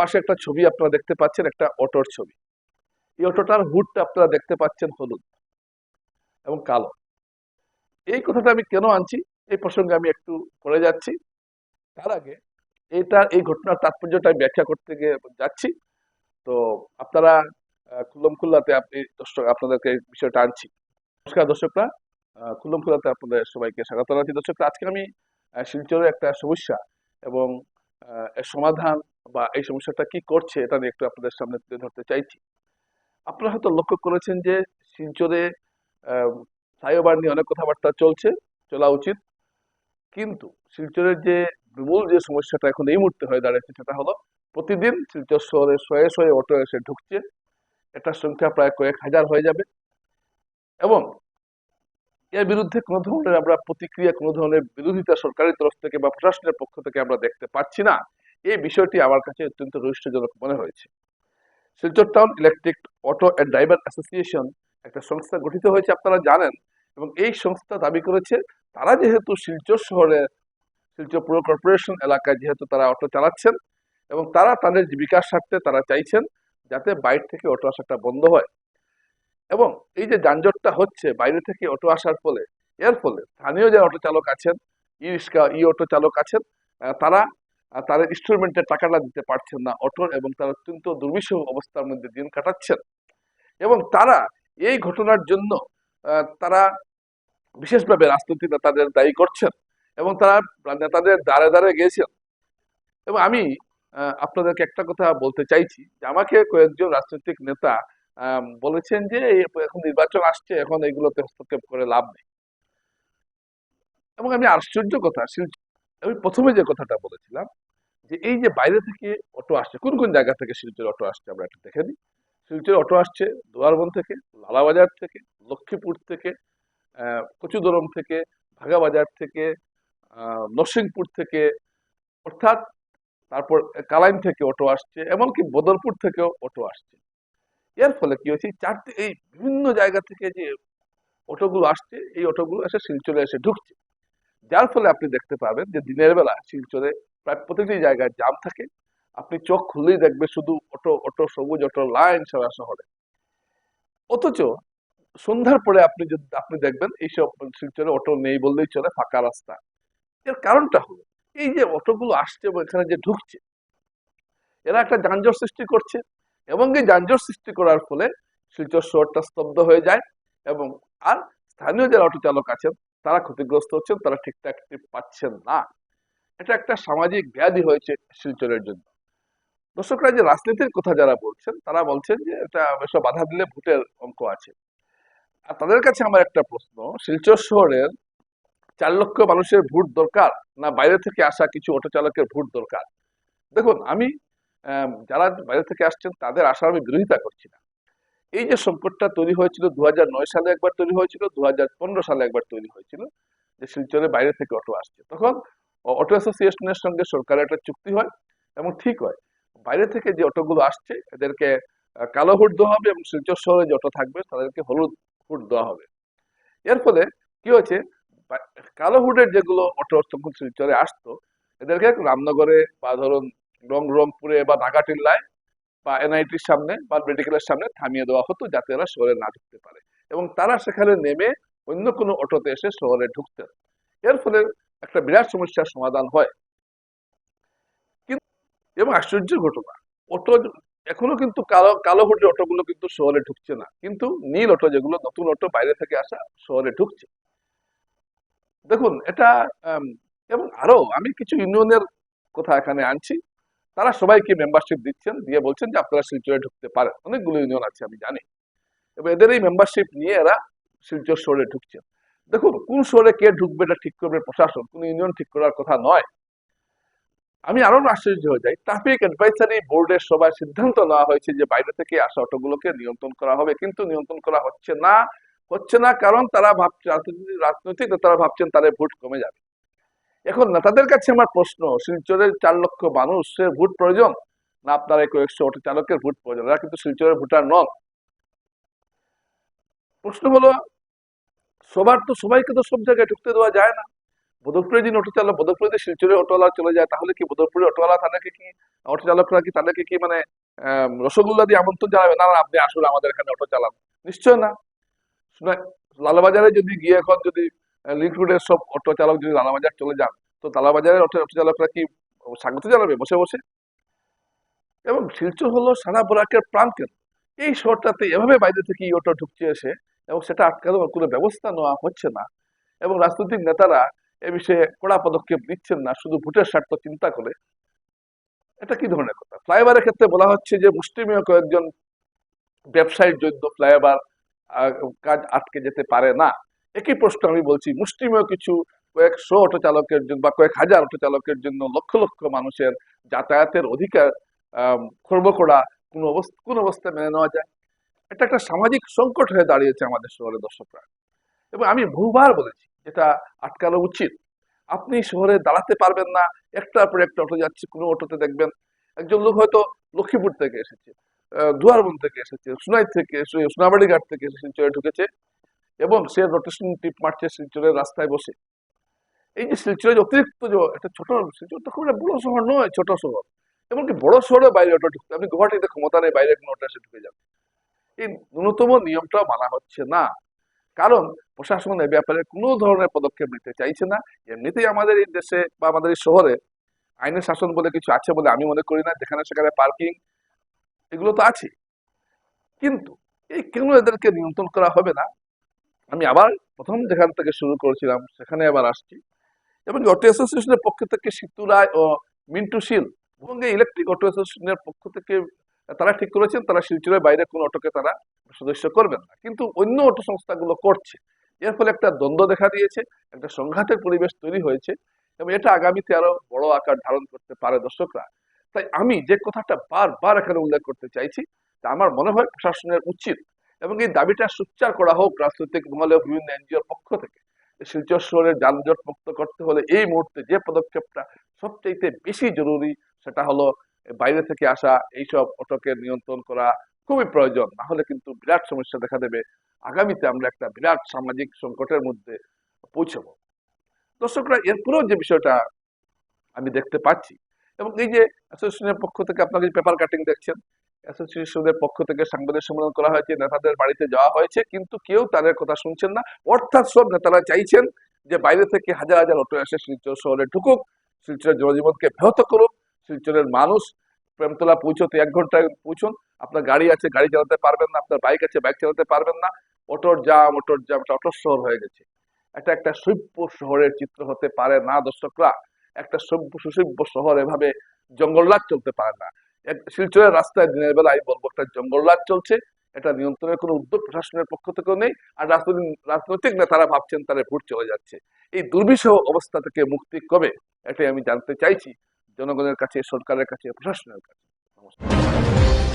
পাশে একটা ছবি আপনারা দেখতে পাচ্ছেন, একটা অটোর ছবি। এই অটোটার হুডটা আপনারা দেখতে পাচ্ছেন হলুদ এবং কালো। এই কথাটা আমি কেন আনছি? এই প্রসঙ্গে আমি একটু পড়ে যাচ্ছি। তার আগে এটা, এই ঘটনার তাৎপর্যটা আমি ব্যাখ্যা করতে গিয়ে যাচ্ছি। তো আপনারা খুল্লম খুল্লাতে আপনি দর্শক, আপনাদেরকে বিষয়টা আনছি। নমস্কার দর্শকরা। খুল্লম খুল্লাতে আপনাদের সবাইকে স্বাগত জানাচ্ছি। দর্শকরা, আজকে আমি শিলচরের একটা সমস্যা এবং সমাধান বা এই সমস্যাটা কি করছে, এটা নিয়ে একটু আপনাদের সামনে তুলে ধরতে চাইছি। আপনারা হয়তো লক্ষ্য করেছেন যে শিলচরে ফ্লাইওভার নিয়ে অনেক কথাবার্তা চলছে, চলা উচিত। কিন্তু শিলচরের যে মূল যে সমস্যাটা এখন এই মুহূর্তে হয়ে দাঁড়িয়েছে, সেটা হলো প্রতিদিন শিলচর শহরে শয়ে শয়ে অটো এসে ঢুকছে। এটার সংখ্যা প্রায় কয়েক হাজার হয়ে যাবে। এবং এর বিরুদ্ধে কোনো ধরনের আমরা প্রতিক্রিয়া, কোনো ধরনের বিরোধিতা সরকারের তরফ থেকে বা প্রশাসনের পক্ষ থেকে আমরা দেখতে পাচ্ছি না। এই বিষয়টি আমার কাছে অত্যন্ত রহস্যজনক মনে হয়েছে। Silchar town electric auto and driver association একটা সংস্থা গঠিত হয়েছে, আপনারা জানেন। এবং এই সংস্থা দাবি করেছে, তারা যেহেতু শিলচর শহরে, শিলচর পুর কর্পোরেশন এলাকায় যেহেতু তারা অটো চালাচ্ছেন এবং তারা তাদের জীবিকার স্বার্থে তারা চাইছেন যাতে বাইরে থেকে অটো আসাটা বন্ধ হয়। এবং এই যে যানজটটা হচ্ছে, বাইরে থেকে অটো আসার ফলে, এর ফলে স্থানীয় যে অটো চালক আছেন ই রিক্সা ই অটো চালক আছেন তারা তাদের ইনস্টলমেন্টের টাকাটা দিতে পারছেন না অটোর এবং তারা অত্যন্ত দুর্বিষহ অবস্থার মধ্যে দিন কাটাচ্ছেন। এবং তারা এই ঘটনার জন্য তারা বিশেষভাবে রাজনৈতিক নেতাদের দায়ী করছেন এবং তারা নেতাদের দ্বারে দ্বারে গিয়েছেন। এবং আমি আপনাদেরকে একটা কথা বলতে চাইছি যে আমাকে কয়েকজন রাজনৈতিক নেতা বলেছেন যে এখন নির্বাচন আসছে, এখন এগুলোতে হস্তক্ষেপ করে লাভ নেই। এবং আমি আশ্চর্য কথা আমি প্রথমে যে কথাটা বলেছিলাম যে এই যে বাইরে থেকে অটো আসছে, কোন কোন জায়গা থেকে শিলচর অটো আসছে আমরা একটু দেখে নিই। শিলচর অটো আসছে দোয়ারবন থেকে, লালাবাজার থেকে, লক্ষ্মীপুর থেকে কচুদরম থেকে, ভাগাবাজার থেকে নরসিংপুর থেকে, অর্থাৎ তারপর কালাইন থেকে অটো আসছে, এমনকি বদরপুর থেকেও অটো আসছে। এর ফলে কি হয়েছে? চারটে, এই বিভিন্ন জায়গা থেকে যে অটোগুলো আসছে, এই অটোগুলো এসে শিলচরে এসে ঢুকছে। যার ফলে আপনি দেখতে পাবেন যে দিনের বেলা শিলচরে প্রায় প্রতিটি জায়গায় জাম থাকে। আপনি চোখ খুললেই দেখবে শুধু অটো অটো, সবুজ অটো লাইন সারা শহরে। অথচ সন্ধ্যার পরে আপনি যদি, আপনি দেখবেন এইসব শিলচরে অটো নেই বললেই চলে, ফাঁকা রাস্তা। এর কারণটা হলো, এই যে অটোগুলো আসছে এবং এখানে যে ঢুকছে, এরা একটা যানজট সৃষ্টি করছে এবং এই যানজট সৃষ্টি করার ফলে শিলচর শহরটা স্তব্ধ হয়ে যায় এবং আর স্থানীয় যারা অটো চালক আছেন তারা ক্ষতিগ্রস্ত হচ্ছেন, তারা ঠিকঠাক পাচ্ছেন না। এটা একটা সামাজিক ব্যাধি হয়েছে শিলচরের জন্য। দর্শকরা যে রাজনীতির কথা যারা বলছেন, তারা বলছেন যে এটা এসব বাধা দিলে ভোটের অঙ্ক আছে। আর তাদের কাছে আমার একটা প্রশ্ন, শিলচর শহরের চার লক্ষ মানুষের ভোট দরকার না বাইরে থেকে আসা কিছু অটো চালকের ভোট দরকার? দেখুন, আমি যারা বাইরে থেকে আসছেন, তাদের আসার আমি বিরোধিতা করছি না। এই যে সংকটটা তৈরি হয়েছিল দু সালে একবার তৈরি হয়েছিল দু হাজার পনেরো সালে একবার তৈরি হয়েছিল, যে শিলচরে বাইরে থেকে অটো আসছে। তখন অটো অ্যাসোসিয়েশনের সঙ্গে সরকারের একটা চুক্তি হয় এবং ঠিক হয়। বাইরে থেকে যে অটোগুলো আসছে, এদেরকে কালো হুড দেওয়া হবে এবং শিলচর শহরে যে অটো থাকবে, তাদেরকে হলুদ হুড দেওয়া হবে। এর ফলে কি হয়েছে কালো হুডের যেগুলো অটো তখন শিলচরে আসতো, এদেরকে রামনগরে বা ধরুন রং রংপুরে বা নাগাটিল্লায় বা এনআইটির সামনে বা মেডিকেলের সামনে থামিয়ে দেওয়া হতো যাতে এরা শহরে না ঢুকতে পারে। এবং তারা সেখানে নেমে অন্য কোনো অটোতে এসে শহরে ঢুকতেন এর ফলে একটা বিরাট সমস্যার সমাধান হয়। কিন্তু এবং আশ্চর্যের ঘটনা, অটো এখনও কিন্তু কালো কালো ভোটের অটোগুলো কিন্তু শহরে ঢুকছে না। কিন্তু নীল অটো যেগুলো, নতুন অটো বাইরে থেকে আসা শহরে ঢুকছে। দেখুন, এটা এবং আরও আমি কিছু ইউনিয়নের কথা এখানে আনছি। তারা সবাইকে মেম্বারশিপ দিচ্ছেন, দিয়ে বলছেন যে আপনারা শিলচরে ঢুকতে পারেন। অনেকগুলো ইউনিয়ন আছে, আমি জানি। এবং এদের এই মেম্বারশিপ নিয়ে এরা শিলচর শহরে ঢুকছেন। দেখুন, কোন শহরে কে ঢুকবে এটা ঠিক করবে প্রশাসন, কোন ইউনিয়ন ঠিক করার কথা নয়। আমি আরও আশ্চর্য হয়ে যাই ট্রাফিক অ্যাডভাইসারি বোর্ডের সবাই সিদ্ধান্ত নেওয়া হয়েছে যে বাইরে থেকে আসা অটোগুলোকে নিয়ন্ত্রণ করা হবে, কিন্তু নিয়ন্ত্রণ করা হচ্ছে না। হচ্ছে না কারণ তারা ভাবছে রাজনৈতিক নেতারা ভাবছেন তাদের ভোট কমে যাবে। এখন নেতাদের কাছে আমার প্রশ্ন, শিলচরের চার লক্ষ মানুষের ভোট প্রয়োজন? না, আপনার এই কয়েকশো অটো চালকের ভোট প্রয়োজন, এরা কিন্তু শিলচরের ভোটার নন। প্রশ্ন হলো, সবার তো সবাইকে তো সব জায়গায় ঢুকতে দেওয়া যায় না। বদরপুরে যদি অটো চালক যদি শিলচরে অটোওয়ালা চলে যায়, তাহলে কি বদরপুরে অটোওয়ালা তাদেরকে কি অটো চালকরা কি তাদেরকে কি মানে রসগোল্লা দিয়ে আমন্ত্রণ জানাবে? না না, আপনি আসলে আমাদের এখানে অটো চালান নিশ্চয় না। লালাবাজারে যদি গিয়ে এখন যদি লিঙ্ক রোডের সব অটো চালক যদি লালাবাজার চলে যান, তো লালাবাজারের অটো অটো চালকরা কি স্বাগত জানাবে? বসে বসে। এবং শিলচর হলো সারা বরাকের প্রাণকেন্দ্র এই শহরটাতে এভাবে বাইরে থেকে এই অটো ঢুকছে এসে, এবং সেটা আটকানোর কোনো ব্যবস্থা নেওয়া হচ্ছে না। এবং রাজনৈতিক নেতারা এ বিষয়ে কড়া পদক্ষেপ নিচ্ছেন না, শুধু ভোটের স্বার্থ চিন্তা করে। এটা কি ধরনের কথা? ফ্লাইওভারের ক্ষেত্রে বলা হচ্ছে যে, মুষ্টিমেয় কয়েকজন ব্যবসায়ীর জন্য ফ্লাইওভার কাজ আটকে যেতে পারে না। একই প্রশ্ন আমি বলছি মুষ্টিমেয় কিছু কয়েকশো অটো চালকের জন্য বা কয়েক হাজার অটো চালকের জন্য লক্ষ লক্ষ মানুষের যাতায়াতের অধিকার খর্ব করা কোন অবস্থা, কোন অবস্থায় মেনে নেওয়া যায়? এটা একটা সামাজিক সংকট হয়ে দাঁড়িয়েছে আমাদের শহরের দর্শকরা। এবং আমি বহুবার বলেছি, যেটা আটকানো উচিত। আপনি শহরে দাঁড়াতে পারবেন না, একটার পর একটা অটো যাচ্ছে, কোনো অটোতে দেখবেন, একজন লোক হয়তো লক্ষ্মীপুর থেকে এসেছে দুয়ারবন থেকে এসেছে সুনাই থেকে সোনাবাড়ি ঘাট থেকে এসেছে শিলচরে ঢুকেছে। এবং সে রোটেশন টিপ মারছে শিলচরের রাস্তায় বসে। এই যে শিলচরের অতিরিক্ত যে একটা ছোট শিলচর তো খুব একটা বড় শহর নয়, ছোট শহর। এমনকি বড় শহরে বাইরে অটো ঢুকতে আপনি গুয়াহাটিতে ক্ষমতা নেই বাইরে কোনো এসে ঢুকে যাবে। এই ন্যূনতম নিয়মটা মানা হচ্ছে না। কারণ প্রশাসন এ ব্যাপারে কোনো ধরনের পদক্ষেপ নিতে চাইছে না। এমনিতেই আমাদের এই দেশে বা আমাদের এই শহরে আইনের শাসন বলে কিছু আছে বলে আমি মনে করি না, যেখানে সেখানে পার্কিং এগুলো তো আছে। কিন্তু এই কেন এদেরকে নিয়ন্ত্রণ করা হবে না? আমি আবার প্রথম যেখান থেকে শুরু করেছিলাম, সেখানে আবার আসছি। এবং অটো অ্যাসোসিয়েশনের পক্ষ থেকে সিতু রায় ও মিন্টু শীল, এবং ইলেকট্রিক অটো অ্যাসোসিয়েশনের পক্ষ থেকে তারা ঠিক করেছেন, তারা শিলচরের বাইরে কোনো অটোকে তারা সদস্য করবেন না। কিন্তু অন্য অটো সংস্থাগুলো করছে। এর ফলে একটা দ্বন্দ্ব দেখা দিয়েছে, একটা সংঘাতের পরিবেশ তৈরি হয়েছে, এবং এটা আগামীতে আরও বড় আকার ধারণ করতে পারে দর্শকরা। তাই আমি যে কথাটা বারবার এখানে উল্লেখ করতে চাইছি, তা আমার মনে হয় প্রশাসনের উচিত এবং এই দাবিটা সুচ্চার করা হোক রাজনৈতিক মহলে বিভিন্ন এনজিওর পক্ষ থেকে। শিলচর শহরের যানজট মুক্ত করতে হলে এই মুহূর্তে যে পদক্ষেপটা সবচাইতে বেশি জরুরি সেটা হলো বাইরে থেকে আসা এইসব অটোকে নিয়ন্ত্রণ করা খুবই প্রয়োজন। না হলে কিন্তু বিরাট সমস্যা দেখা দেবে। আগামীতে আমরা একটা বিরাট সামাজিক সংকটের মধ্যে পৌঁছাবো। দর্শকরা, এরপরেও যে বিষয়টা আমি দেখতে পাচ্ছি এবং এই যে অ্যাসোসিয়েশনের পক্ষ থেকে আপনারা যে পেপার কাটিং দেখছেন অ্যাসোসিয়েশনের পক্ষ থেকে সাংবাদিক সম্মেলন করা হয়েছে, নেতাদের বাড়িতে যাওয়া হয়েছে, কিন্তু কেউ তাদের কথা শুনছেন না। অর্থাৎ সব নেতারা চাইছেন যে বাইরে থেকে হাজার হাজার অটো এসে শিলচর শহরে ঢুকুক, শিলচরের জনজীবনকে ব্যাহত করুক, শিলচরের মানুষ প্রেমতলা পৌঁছতে এক ঘন্টায় পৌঁছুন। আপনার গাড়ি আছে, গাড়ি চালাতে পারবেন না, আপনার বাইক আছে, বাইক চালাতে পারবেন না। অটোর জাম অটোর জাম একটা অটোর শহর হয়ে গেছে। এটা একটা সভ্য শহরের চিত্র হতে পারে না, দর্শকরা। একটা সভ্য সুসভ্য শহর এভাবে জঙ্গল জঙ্গলরাজ চলতে পারে না। শিলচরের রাস্তায় দিনের বেলা বলব একটা জঙ্গলরাজ চলছে। এটা নিয়ন্ত্রণের কোনো উদ্যোগ প্রশাসনের পক্ষ থেকেও নেই। আর রাজনৈতিক রাজনৈতিক নেতারা ভাবছেন তারা ভোট চলে যাচ্ছে। এই দুর্বিষহ অবস্থা থেকে মুক্তি কবে? এটাই আমি জানতে চাইছি। জনগণের কাছে, সরকারের কাছে, প্রশাসনের কাছে। নমস্কার।